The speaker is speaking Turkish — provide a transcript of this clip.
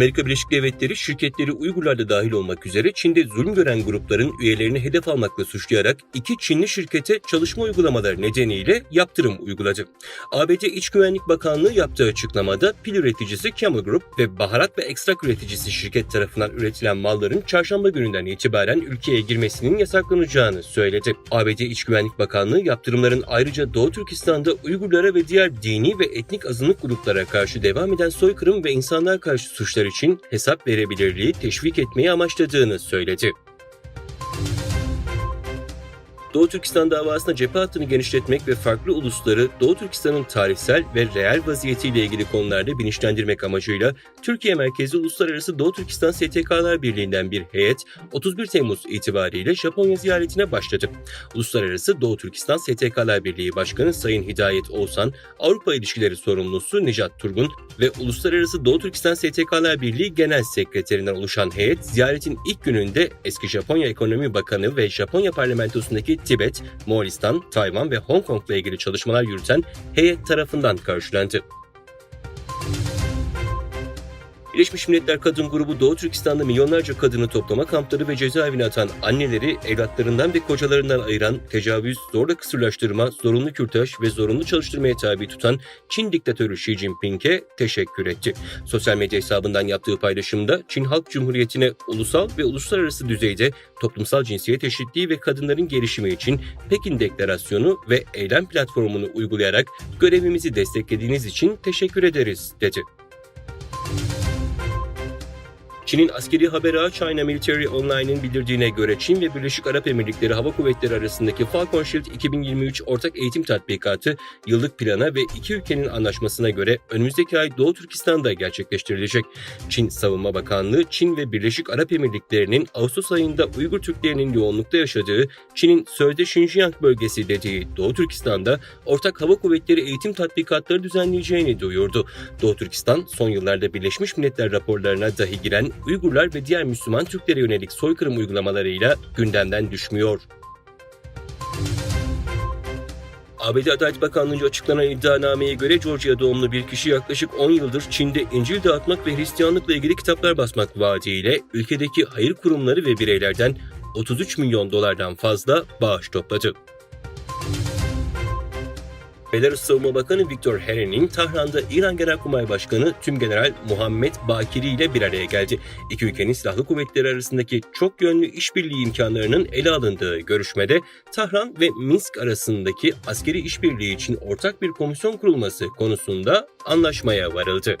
Amerika Birleşik Devletleri şirketleri Uygurlar da dahil olmak üzere Çin'de zulüm gören grupların üyelerini hedef almakla suçlayarak iki Çinli şirkete çalışma uygulamaları nedeniyle yaptırım uyguladı. ABD İç Güvenlik Bakanlığı yaptığı açıklamada pil üreticisi Camel Group ve baharat ve ekstrak üreticisi şirket tarafından üretilen malların çarşamba gününden itibaren ülkeye girmesinin yasaklanacağını söyledi. ABD İç Güvenlik Bakanlığı yaptırımların ayrıca Doğu Türkistan'da Uygurlara ve diğer dini ve etnik azınlık gruplara karşı devam eden soykırım ve insanlığa karşı suçlar için hesap verebilirliği teşvik etmeyi amaçladığını söyledi. Doğu Türkistan davasına cephe hattını genişletmek ve farklı ulusları Doğu Türkistan'ın tarihsel ve reel vaziyetiyle ilgili konularda bilinçlendirmek amacıyla Türkiye merkezli Uluslararası Doğu Türkistan STK'lar Birliği'nden bir heyet 31 Temmuz itibariyle Japonya ziyaretine başladı. Uluslararası Doğu Türkistan STK'lar Birliği Başkanı Sayın Hidayet Oğuzhan, Avrupa İlişkileri Sorumlusu Necat Turgun ve Uluslararası Doğu Türkistan STK'lar Birliği Genel Sekreterinden oluşan heyet ziyaretin ilk gününde eski Japonya Ekonomi Bakanı ve Japonya parlamentosundaki Tibet, Moğolistan, Tayvan ve Hong Kong'la ilgili çalışmalar yürüten heyet tarafından karşılandı. Birleşmiş Milletler Kadın Grubu Doğu Türkistan'da milyonlarca kadını toplama kampları ve cezaevine atan anneleri evlatlarından ve kocalarından ayıran tecavüz, zorla kısırlaştırma, zorunlu kürtaj ve zorunlu çalıştırmaya tabi tutan Çin diktatörü Xi Jinping'e teşekkür etti. Sosyal medya hesabından yaptığı paylaşımda Çin Halk Cumhuriyeti'ne ulusal ve uluslararası düzeyde toplumsal cinsiyet eşitliği ve kadınların gelişimi için Pekin Deklarasyonu ve eylem platformunu uygulayarak görevimizi desteklediğiniz için teşekkür ederiz dedi. Çin'in askeri haber ağı China Military Online'in bildirdiğine göre Çin ve Birleşik Arap Emirlikleri Hava Kuvvetleri arasındaki Falcon Shield 2023 ortak eğitim tatbikatı yıllık plana ve iki ülkenin anlaşmasına göre önümüzdeki ay Doğu Türkistan'da gerçekleştirilecek. Çin Savunma Bakanlığı, Çin ve Birleşik Arap Emirlikleri'nin Ağustos ayında Uygur Türklerinin yoğunlukta yaşadığı Çin'in sözde Xinjiang bölgesi dediği Doğu Türkistan'da ortak hava kuvvetleri eğitim tatbikatları düzenleyeceğini duyurdu. Doğu Türkistan son yıllarda Birleşmiş Milletler raporlarına dahi giren Uygurlar ve diğer Müslüman Türklere yönelik soykırım uygulamalarıyla gündemden düşmüyor. ABD Adalet Bakanlığı'nca açıklanan iddianameye göre Georgia doğumlu bir kişi yaklaşık 10 yıldır Çin'de İncil dağıtmak ve Hristiyanlıkla ilgili kitaplar basmak vaadiyle ülkedeki hayır kurumları ve bireylerden 33 milyon dolardan fazla bağış topladı. Belarus Savunma Bakanı Viktor Heren'in Tahran'da İran Genelkurmay Başkanı Tümgeneral Muhammed Bakiri ile bir araya geldi. İki ülkenin silahlı kuvvetleri arasındaki çok yönlü işbirliği imkanlarının ele alındığı görüşmede Tahran ve Minsk arasındaki askeri işbirliği için ortak bir komisyon kurulması konusunda anlaşmaya varıldı.